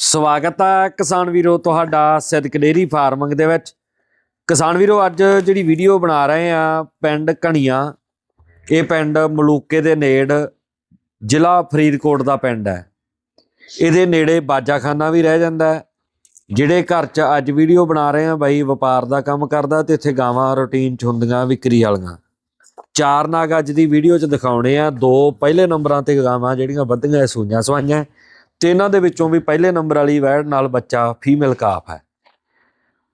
ਸਵਾਗਤ ਹੈ ਕਿਸਾਨ ਵੀਰੋ ਤੁਹਾਡਾ ਸਿੱਧਕ ਡੇਰੀ ਫਾਰਮਿੰਗ ਦੇ ਵਿੱਚ। ਕਿਸਾਨ ਵੀਰੋ, ਅੱਜ ਜਿਹੜੀ ਵੀਡੀਓ ਬਣਾ ਰਹੇ ਆ ਪਿੰਡ ਕਣੀਆਂ ਇਹ ਪਿੰਡ ਮਲੂਕੇ ਦੇ ਨੇੜ ਜ਼ਿਲ੍ਹਾ ਫਰੀਦਕੋਟ ਦਾ ਪਿੰਡ ਹੈ। ਇਹਦੇ ਨੇੜੇ ਬਾਜਾਖਾਨਾ ਵੀ ਰਹਿ ਜਾਂਦਾ ਹੈ, ਜਿਹੜੇ ਘਰ 'ਚ ਅੱਜ ਵੀਡੀਓ ਬਣਾ ਰਹੇ ਆ ਬਾਈ ਵਪਾਰ ਦਾ ਕੰਮ ਕਰਦਾ ਤੇ ਇੱਥੇ ਗਾਵਾਂ, ਰੂਟੀਨ 'ਚ ਹੁੰਦੀਆਂ ਵਿਕਰੀ ਵਾਲੀਆਂ। ਚਾਰ ਨਾਗ ਅੱਜ ਦੀ ਵੀਡੀਓ 'ਚ ਦਿਖਾਉਣੇ ਆ ਦੋ ਪਹਿਲੇ ਨੰਬਰਾਂ ਤੇ ਗਾਵਾਂ ਜਿਹੜੀਆਂ ਵੱਧੀਆਂ ਸੂਈਆਂ ਸਵਾਈਆਂ। ਤੇ ਇਹਨਾਂ ਦੇ ਵਿੱਚੋਂ ਵੀ ਪਹਿਲੇ ਨੰਬਰ ਵਾਲੀ ਵੈੜ ਨਾਲ ਬੱਚਾ ਫੀਮੇਲ ਕਾਫ ਹੈ।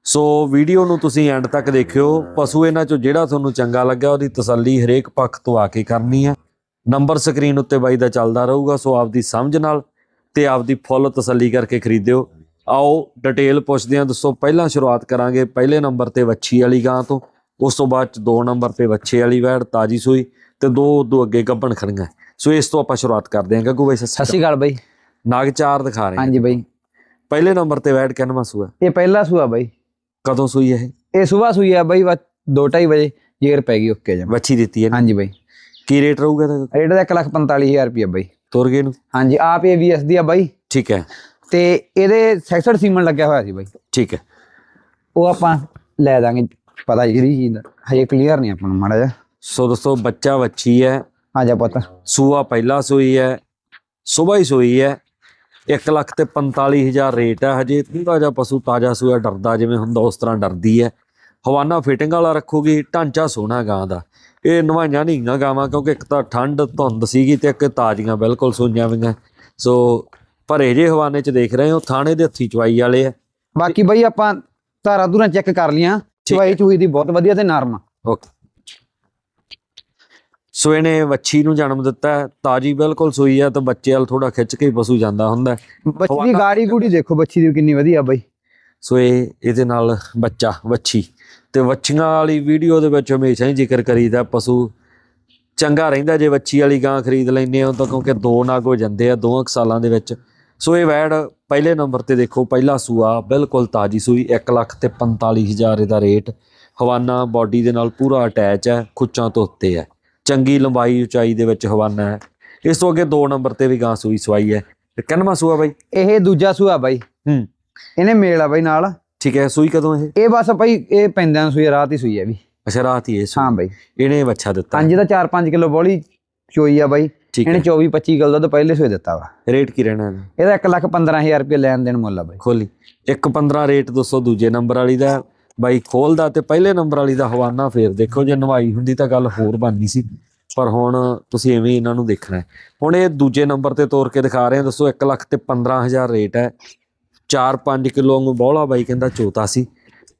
ਸੋ ਵੀਡੀਓ ਨੂੰ ਤੁਸੀਂ ਐਂਡ ਤੱਕ ਦੇਖਿਓ। ਪਸ਼ੂ ਇਹਨਾਂ ਚੋਂ ਜਿਹੜਾ ਤੁਹਾਨੂੰ ਚੰਗਾ ਲੱਗਿਆ, ਉਹਦੀ ਤਸੱਲੀ ਹਰੇਕ ਪੱਖ ਤੋਂ ਆ ਕੇ ਕਰਨੀ ਹੈ। ਨੰਬਰ ਸਕਰੀਨ ਉੱਤੇ ਬਾਈ ਦਾ ਚੱਲਦਾ ਰਹੂਗਾ, ਸੋ ਆਪਦੀ ਸਮਝ ਨਾਲ ਤੇ ਆਪਦੀ ਫੁੱਲ ਤਸੱਲੀ ਕਰਕੇ ਖਰੀਦਿਓ। ਆਓ, ਡਿਟੇਲ ਪੁੱਛਦੇ ਹਾਂ, ਦੱਸੋ, ਪਹਿਲਾਂ ਸ਼ੁਰੂਆਤ ਕਰਾਂਗੇ ਪਹਿਲੇ ਨੰਬਰ ਤੇ ਵੱਛੀ ਵਾਲੀ ਗਾਂ ਤੋਂ। ਉਸ ਤੋਂ ਬਾਅਦ ਚ ਦੋ ਨੰਬਰ ਤੇ ਵੱਛੇ ਵਾਲੀ ਵੈੜ, ਤਾਜੀ ਸੂਈ ਤੇ ਦੋ ਉਦੋਂ ਅੱਗੇ ਗੱਭਣ ਖੜੀਆਂ। ਸੋ ਇਸ ਤੋਂ ਆਪਾਂ ਸ਼ੁਰੂਆਤ ਕਰਦੇ ਹਾਂ। ਗੱਗੂ ਬਾਈ ਸਤਿ ਸ਼੍ਰੀ ਅਕਾਲ ਬਾਈ। ਨਾਗ ਚਾਰ ਦਿਖਾ ਰਹੇ ਹਾਂ। ਹਾਂਜੀ ਬਾਈ। ਪਹਿਲੇ ਨੰਬਰ ਤੇ ਵੈੜ ਕਿੰਨਵਾਂ ਸੂਆ। ਇਹ ਪਹਿਲਾ ਸੂਆ ਬਾਈ। ਕਦੋਂ ਸੂਈ ਇਹ? ਇਹ ਸਵੇਰ ਸੂਈ ਆ ਬਾਈ 2:30 ਵਜੇ ਜੇਰ ਪੈ ਗਈ ਓਕੇ ਜਮ। ਵੱਛੀ ਦਿੱਤੀ ਹੈ ਹਾਂਜੀ ਬਾਈ। ਕੀ ਰੇਟ ਰਹੂਗਾ ਇਹਦਾ? ਰੇਟ ਦਾ 145000 ਰੁਪਏ ਬਾਈ। ਤੁਰ ਗਏ ਨੂੰ ਹਾਂਜੀ ਆਪ ਇਹ ਵੀਐਸ ਦੀ ਆ ਬਾਈ। ਠੀਕ ਹੈ। ਤੇ ਇਹਦੇ ਸੈਕਸਡ ਸੀਮਨ ਲੱਗਿਆ ਹੋਇਆ ਸੀ ਬਾਈ। ਠੀਕ ਹੈ। ਉਹ ਆਪਾਂ ਲੈ ਦਾਂਗੇ ਪਤਾ ਜਿਹੜੀ ਚੀਜ਼ ਦਾ। ਹਜੇ ਕਲੀਅਰ ਨਹੀਂ ਆਪਾਂ ਨੂੰ ਮਾੜਾ ਜਿਹਾ। ਸੋ ਦੋਸਤੋ ਬੱਚਾ ਵੱਛੀ ਹੈ। ਆ ਜਾ ਪਤਾ। ਸੂਆ ਪਹਿਲਾ ਸੂਈ ਹੈ ਸਵੇਰ ਹੀ ਸੂਈ ਹੈ। 1 ਲੱਖ ਤੇ 45000 ਰੇਟ ਹੈ ਹਜੇ ਥੋੜਾ ਜਿਹਾ ਪਸ਼ੂ ਤਾਜ਼ਾ ਸੂਆ ਡਰਦਾ ਜਿਵੇਂ ਹੁੰਦਾ ਉਸ ਤਰ੍ਹਾਂ ਡਰਦੀ ਹੈ। ਹਵਾਨਾ ਫਿਟਿੰਗ ਵਾਲਾ ਰੱਖੋਗੀ ਢਾਂਚਾ ਸੋਹਣਾ ਗਾਂ ਦਾ। ਇਹ ਨਵਾਈਆਂ ਨਹੀਂ ਗੀਆਂ ਗਾਵਾਂ ਕਿਉਂਕਿ ਇੱਕ ਤਾਂ ਠੰਡ ਧੁੰਦ ਸੀਗੀ ਤੇ ਇੱਕ ਤਾਜ਼ੀਆਂ ਬਿਲਕੁਲ ਸੂਈਆਂ ਵੀਆਂ ਸੋ ਭਰੇ ਜੇ ਹਵਾਨੇ ਚ ਦੇਖ ਰਹੇ ਹੋ ਥਾਣੇ ਦੇ ਹੱਥੀ ਚਵਾਈ ਵਾਲੇ ਆ। ਬਾਕੀ ਬਾਈ ਆਪਾਂ ਧਾਰਾ ਧੁਰਾ ਚੈੱਕ ਕਰ ਲੀਆਂ ਚਵਾਈ ਚੂਈ ਦੀ ਬਹੁਤ ਵਧੀਆ ਤੇ ਨਰਮ ਆ। ਓਕੇ। ਸੋ ਇਹਨੇ ਵੱਛੀ ਨੂੰ ਜਨਮ ਦਿੱਤਾ ਤਾਜੀ ਬਿਲਕੁਲ ਸੂਈ ਆ ਤਾਂ ਬੱਚੇ ਵਾਲ ਥੋੜਾ ਖਿੱਚ ਕੇ ਹੀ ਪਸ਼ੂ ਜਾਂਦਾ ਹੁੰਦਾ। ਬੱਚੀ ਦੀ ਗਾੜੀ ਗੂੜੀ ਦੇਖੋ ਬੱਚੀ ਦੀ ਕਿੰਨੀ ਵਧੀਆ ਬਾਈ। ਸੋ ਇਹ ਇਹਦੇ ਨਾਲ ਬੱਚਾ ਵੱਛੀ। ਤੇ ਵੱਛੀਆਂ ਵਾਲੀ ਵੀਡੀਓ ਦੇ ਵਿੱਚ ਹਮੇਸ਼ਾ ਹੀ ਜ਼ਿਕਰ ਕਰੀਦਾ ਪਸ਼ੂ ਚੰਗਾ ਰਹਿੰਦਾ ਜੇ ਵੱਛੀ ਵਾਲੀ ਗਾਂ ਖਰੀਦ ਲੈਂਦੇ ਹੋ ਤਾਂ ਕਿਉਂਕਿ ਦੋ ਨਾਗ ਹੋ ਜਾਂਦੇ ਆ ਦੋਹਾਂ ਕੁ ਸਾਲਾਂ ਦੇ ਵਿੱਚ। ਸੋ ਇਹ ਵੈੜ ਪਹਿਲੇ ਨੰਬਰ ਤੇ ਦੇਖੋ ਪਹਿਲਾ ਸੂਆ ਬਿਲਕੁਲ ਤਾਜੀ ਸੂਈ 1 ਲੱਖ ਤੇ 45000 ਇਹਦਾ ਰੇਟ। ਹਵਾਨਾ ਬਾਡੀ ਦੇ ਨਾਲ ਪੂਰਾ ਅਟੈਚ ਹੈ ਖੁੱਚਾਂ ਤੋਂ ਉੱਤੇ ਹੈ। ਚੰਗੀ ਲੰਬਾਈ ਉਚਾਈ ਦੇ ਵਿੱਚ ਹਵਾਨਾ ਹੈ। ਇਸ ਤੋਂ ਅੱਗੇ ਦੋ ਨੰਬਰ ਤੇ ਵੀ ਗਾਂ ਸੂਈ ਸਵਾਈ ਹੈ। ਤੇ ਕਿੰਨਵਾਂ ਸੂਆ ਬਾਈ? ਇਹ ਦੂਜਾ ਸੂਆ ਬਾਈ। ਹੂੰ। ਇਹਨੇ ਮੇਲ ਆ ਬਾਈ ਨਾਲ। ਠੀਕ ਹੈ ਸੂਈ ਕਦੋਂ ਇਹ? ਇਹ ਬਸ ਬਾਈ ਇਹ ਪੈਂਦਿਆਂ ਨੂੰ ਸੂਈ ਰਾਤ ਹੀ ਸੂਈ ਹੈ ਵੀ। ਅੱਛਾ ਰਾਤ ਹੀ ਇਹ ਸੂਈ। ਹਾਂ ਬਾਈ। ਇਹਨੇ ਬੱਚਾ ਦਿੱਤਾ। ਪੰਜ ਦਾ 4-5 ਕਿਲੋ ਬੋਲੀ ਚੋਈ ਆ ਬਾਈ। ਇਹਨੇ ਹੈ 24-25 ਕਿਲੋ ਦੁੱਧ ਪਹਿਲੇ ਸੂਏ ਦਿੱਤਾ ਵਾ। ਰੇਟ ਕੀ ਰਹਿਣਾ ਇਹਦਾ? ਇਹਦਾ 1 ਲੱਖ 15000 ਰੁਪਏ ਲੈਣ ਦੇਣ ਮੁੱਲ ਆ ਬਾਈ। ਖੋਲੀ। 1.15 ਰੇਟ ਦੋਸਤੋ ਦੂਜੇ ਨੰਬਰ ਵਾਲੀ ਦਾ। ਬਾਈ ਖੋਲਦਾ ਤੇ ਪਹਿਲੇ ਨੰਬਰ ਵਾਲੀ ਦਾ ਹਵਾਨਾ ਫੇਰ ਦੇਖੋ, ਜੇ ਨਵਾਈ ਹੁੰਦੀ ਤਾਂ ਗੱਲ ਹੋਰ ਬਣਨੀ ਸੀ। ਪਰ ਹੁਣ ਤੁਸੀਂ ਐਵੇਂ ਇਹਨਾਂ ਨੂੰ ਦੇਖਣਾ ਹੈ। ਹੁਣ ਇਹ ਦੂਜੇ ਨੰਬਰ ਤੇ ਤੋਰ ਕੇ ਦਿਖਾ ਰਹੇ ਹਾਂ। ਦੱਸੋ 1 ਲੱਖ ਤੇ 15000 ਰੇਟ ਹੈ। 4-5 ਕਿਲੋ ਨੂੰ ਬੋਲਾ ਬਾਈ ਕਹਿੰਦਾ ਚੋਤਾ ਸੀ।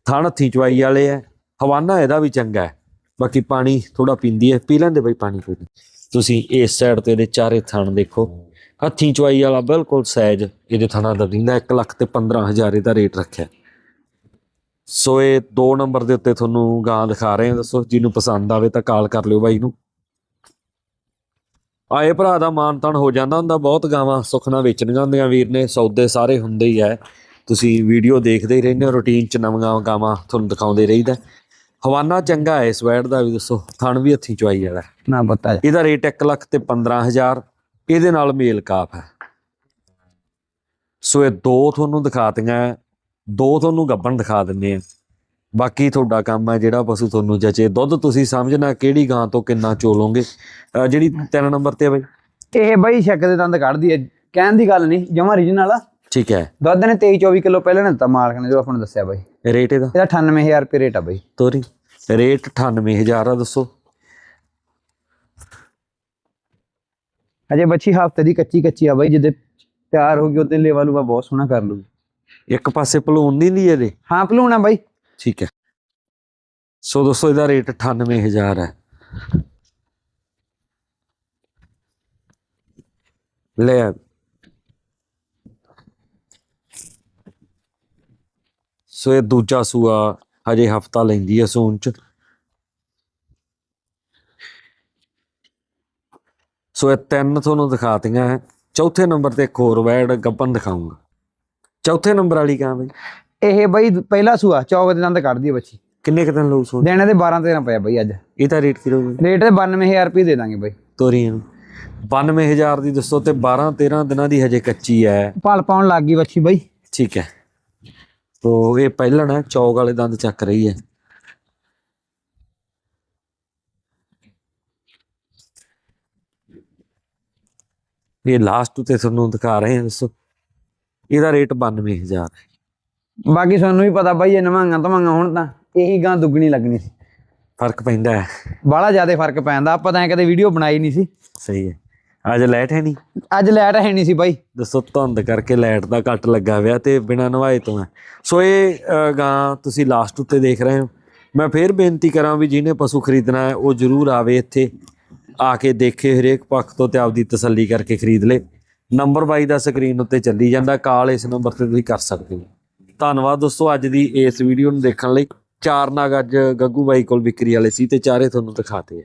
ਥਣ ਹੱਥੀ ਚਵਾਈ ਵਾਲੇ ਹੈ। ਹਵਾਨਾ ਇਹਦਾ ਵੀ ਚੰਗਾ ਹੈ। ਬਾਕੀ ਪਾਣੀ ਥੋੜਾ ਪੀਂਦੀ ਹੈ। ਪੀ ਲੈਂਦੇ ਬਾਈ ਪਾਣੀ ਕੋਈ ਤੁਸੀਂ ਇਸ ਸਾਈਡ ਤੇ ਇਹਦੇ ਚਾਰੇ ਥਣ ਦੇਖੋ। ਹੱਥੀ ਚਵਾਈ ਵਾਲਾ ਬਿਲਕੁਲ ਸਾਈਜ਼ ਇਹਦੇ ਥਣਾ ਦਾ ਦਿੰਦਾ। 1 ਲੱਖ ਤੇ 15000 ਇਹਦਾ ਰੇਟ ਰੱਖਿਆ। ਸੋ ਇਹ ਦੋ ਨੰਬਰ ਦੇ ਉੱਤੇ ਤੁਹਾਨੂੰ ਗਾਂ ਦਿਖਾ ਰਹੇ ਹਾਂ। ਦੱਸੋ ਜਿਹਨੂੰ ਪਸੰਦ ਆਵੇ ਤਾਂ ਕਾਲ ਕਰ ਲਿਓ ਬਾਈ ਨੂੰ। ਆਏ ਭਰਾ ਦਾ ਮਾਨ ਤਾਨ ਹੋ ਜਾਂਦਾ ਹੁੰਦਾ ਬਹੁਤ ਗਾਵਾਂ ਸੁਖਣਾ ਵੇਚਣੀਆਂ ਹੁੰਦੀਆਂ। ਵੀਰ ਨੇ ਸੌਦੇ ਸਾਰੇ ਹੁੰਦੇ ਹੀ ਐ ਤੁਸੀਂ ਵੀਡੀਓ ਦੇਖਦੇ ਹੀ ਰਹਿੰਦੇ ਹੋ ਰੁਟੀਨ ਚ ਨਵੀਆਂ ਗਾਵਾਂ ਤੁਹਾਨੂੰ ਦਿਖਾਉਂਦੇ ਰਹੀਦਾ ਹਵਾਨਾ ਚੰਗਾ ਹੈ ਇਸ ਵੈੜ ਦਾ ਵੀ ਦੱਸੋ ਥਣ ਵੀ ਹੱਥੀ ਚਵਾਈ ਵਾਲਾ ਹੈ। ਨਾ ਪਤਾ ਹੈ। ਇਹਦਾ ਰੇਟ 1 ਲੱਖ ਤੇ 15000 ਇਹਦੇ ਨਾਲ ਮੇਲ ਕਾਫ ਹੈ। ਸੋ ਇਹ ਦੋ ਤੁਹਾਨੂੰ ਦਿਖਾਤੀਆਂ ਦੋ ਤੁਹਾਨੂੰ ਗੱਬਣ ਦਿਖਾ ਦਿੰਦੇ ਆ। ਬਾਕੀ ਤੁਹਾਡਾ ਕੰਮ ਹੈ ਜਿਹੜਾ ਪਸ਼ੂ ਤੁਹਾਨੂੰ ਜਚੇ। ਦੁੱਧ ਤੁਸੀਂ ਸਮਝਣਾ ਕਿਹੜੀ ਗਾਂ ਤੋਂ ਕਿੰਨਾ ਚੋਲੋਗੇ। ਜਿਹੜੀ ਤਿੰਨ ਨੰਬਰ ਤੇ ਆ ਬਈ। ਇਹ ਬਾਈ ਛੱਕ ਦੇ ਦੰਦ ਕੱਢਦੀ ਹੈ ਕਹਿਣ ਦੀ ਗੱਲ ਨਹੀਂ ਜਮਾ ਰੀਜਨਲ ਆ। ਠੀਕ ਹੈ। ਦੁੱਧ ਨੇ 23-24 ਕਿਲੋ ਪਹਿਲਾਂ ਨੇ ਦਿੱਤਾ ਮਾਲਕ ਨੇ ਜੋ ਆਪਾਂ ਨੂੰ ਦੱਸਿਆ ਬਾਈ। ਰੇਟ ਇਹਦਾ? ਇਹਦਾ 98000 ਰੁਪਏ ਰੇਟ ਆ ਬਾਈ। ਤੋਰੀ। ਰੇਟ 98000 ਆ ਦੱਸੋ। ਅਜੇ ਬੱਚੀ ਹਫ਼ਤੇ ਦੀ ਕੱਚੀ ਕੱਚੀ ਆ ਬਾਈ ਜਿੱਦੇ ਤਿਆਰ ਹੋ ਗਈ ਉਹਦੇ ਲੇਵਾ ਲੂਵਾ ਬਹੁਤ ਸੋਹਣਾ ਕਰ ਲੂਗੀ ਇੱਕ ਪਾਸੇ ਭਲੂਣ ਨਹੀਂ ਲਈ ਇਹਦੇ? ਹਾਂ ਭਲੂਣਾ ਬਾਈ। ਠੀਕ ਹੈ। ਸੋ ਦੋਸਤੋ ਇਹਦਾ ਰੇਟ 98000 ਹੈ। ਲੈ। ਸੋ ਇਹ ਦੂਜਾ ਸੂਆ ਹਜੇ ਹਫਤਾ ਲੈਂਦੀ ਹੈ ਸੂਣ ਚ। ਸੋ ਇਹ ਤਿੰਨ ਤੁਹਾਨੂੰ ਦਿਖਾਤੀਆਂ ਹੈ। ਚੌਥੇ ਨੰਬਰ ਤੇ ਇੱਕ ਹੋਰ ਵੈੜ ਗੱਪਨ ਦਿਖਾਉਂਗਾ ਚੌਥੇ ਨੰਬਰ ਵਾਲੀ ਕਾਂ ਬਈ। ਇਹ ਬਾਈ ਪਹਿਲਾ ਸੂਆ ਚੌਕ ਦੇ ਦੰਦ ਕੱਢਦੀ ਹੈ ਬੱਚੀ। ਕਿੰਨੇ ਕੁ ਦਿਨ ਸੋ ਦੇਣੇ ਦੇ 12 13 ਪਿਆ ਬਾਈ ਅੱਜ। ਇਹ ਤਾਂ ਰੇਟ ਕੀ ਰਹੂਗਾ? ਰੇਟ ਤੇ 92000 ਰੁਪਏ ਦੇ ਦਾਂਗੇ ਬਾਈ। ਤੋਰੀਆਂ ਨੂੰ 92000 ਦੀ ਦੱਸੋ ਤੇ 12 13 ਦਿਨਾਂ ਦੀ ਹਜੇ ਕੱਚੀ ਹੈ ਪਲ ਪਾਉਣ ਲੱਗ ਗਈ ਬੱਚੀ ਬਾਈ। ਠੀਕ ਹੈ ਤੋ ਇਹ ਪਹਿਲਣ ਹੈ ਚੌਕ ਵਾਲੇ ਦੰਦ ਚੱਕ ਰਹੀ ਹੈ ਇਹ ਲਾਸਟ ਤੇ ਤੁਹਾਨੂੰ ਦਿਖਾ ਰਹੇ ਹਾਂ ਦੱਸੋ। ਇਹਦਾ ਰੇਟ 92000 ਹੈ। ਬਾਕੀ ਸਾਨੂੰ ਵੀ ਪਤਾ ਬਾਈ ਇਹ ਨਵਾਂਗਾ ਤਵਾਂਗਾ ਹੁਣ ਤਾਂ ਇਹੀ ਗਾਂ ਦੁੱਗਣੀ ਲੱਗਣੀ ਸੀ। ਫ਼ਰਕ ਪੈਂਦਾ ਹੈ। ਬਾਹਲਾ ਜ਼ਿਆਦਾ ਫ਼ਰਕ ਪੈਂਦਾ ਆਪਾਂ ਤਾਂ ਐਂ ਕਦੇ ਵੀਡੀਓ ਬਣਾਈ ਨਹੀਂ ਸੀ। ਸਹੀ ਹੈ। ਅੱਜ ਲਾਈਟ ਹੈ ਨਹੀਂ। ਅੱਜ ਲੈਟ ਹੈ ਨਹੀਂ ਸੀ ਬਾਈ। ਦੱਸੋ ਧੁੰਦ ਕਰਕੇ ਲਾਈਟ ਦਾ ਕੱਟ ਲੱਗਾ ਹੋਇਆ ਤੇ ਬਿਨਾਂ ਨਵਾਏ ਤੋਂ ਹੈ। ਸੋ ਇਹ ਗਾਂ ਤੁਸੀਂ ਲਾਸਟ ਉੱਤੇ ਦੇਖ ਰਹੇ ਹੋ। ਮੈਂ ਫੇਰ ਬੇਨਤੀ ਕਰਾਂ ਵੀ ਜਿਹਨੇ ਪਸ਼ੂ ਖਰੀਦਣਾ ਹੈ ਉਹ ਜ਼ਰੂਰ ਆਵੇ ਇੱਥੇ ਆ ਕੇ ਦੇਖੇ ਹਰੇਕ ਪੱਖ ਤੋਂ ਤੇ ਆਪਦੀ ਤਸੱਲੀ ਕਰਕੇ ਖਰੀਦ ਲੇ। ਨੰਬਰ ਬਾਈ ਦਾ ਸਕਰੀਨ ਉੱਤੇ ਚੱਲੀ ਜਾਂਦਾ, ਕਾਲ ਇਸ ਨੰਬਰ ਤੇ ਤੁਸੀਂ ਕਰ ਸਕਦੇ ਹੋ। ਧੰਨਵਾਦ ਦੋਸਤੋ, ਅੱਜ ਦੀ ਇਸ ਵੀਡੀਓ ਨੂੰ ਦੇਖਣ ਲਈ। ਚਾਰ ਨਾਗ ਅੱਜ ਗੱਗੂ ਬਾਈ ਕੋਲ ਵਿਕਰੀ ਵਾਲੇ ਸੀ ਤੇ ਚਾਰੇ ਤੁਹਾਨੂੰ ਦਿਖਾਤੇ ਆ।